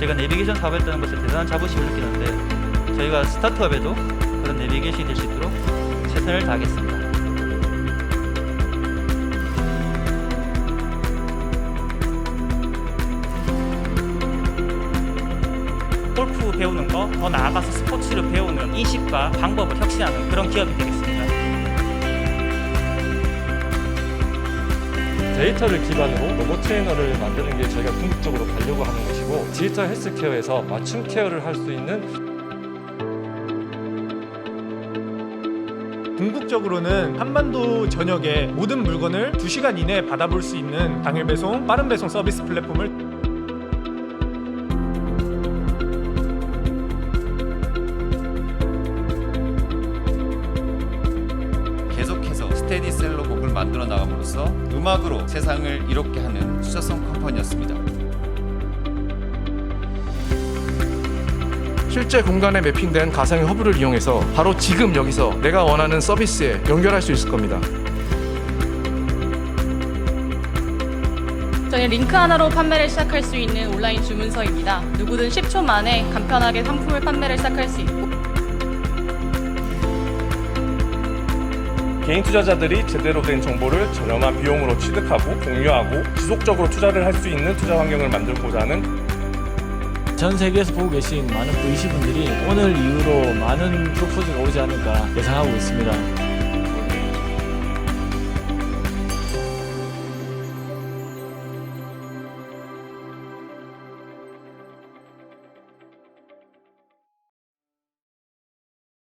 제가 내비게이션 사업했다는 것에 대단한 자부심을 느끼는데 저희가 스타트업에도 그런 내비게이션이 될 수 있도록 최선을 다하겠습니다. 골프 배우는 거 더 나아가서 스포츠를 배우는 인식과 방법을 혁신하는 그런 기업이 되겠습니다. 데이터를 기반으로 로봇 트레이너를 만드는 게 저희가 궁극적으로 가려고 하는 것이고 디지털 헬스케어에서 맞춤 케어를 할 수 있는 궁극적으로는 한반도 전역에 모든 물건을 2시간 이내에 받아볼 수 있는 당일 배송, 빠른 배송 서비스 플랫폼을 스테디셀러 곡을 만들어 나감으로써 음악으로 세상을 이롭게 하는 수자성 컴퍼니였습니다. 실제 공간에 매핑된 가상의 허브를 이용해서 바로 지금 여기서 내가 원하는 서비스에 연결할 수 있을 겁니다. 저희 링크 하나로 판매를 시작할 수 있는 온라인 주문서입니다. 누구든 10초 만에 간편하게 상품을 판매를 시작할 수 있고 개인 투자자들이 제대로 된 정보를 저렴한 비용으로 취득하고 공유하고 지속적으로 투자를 할 수 있는 투자 환경을 만들고자 하는 전 세계에서 보고 계신 많은 VC 분들이 오늘 이후로 많은 프로포즈가 오지 않을까 예상하고 있습니다.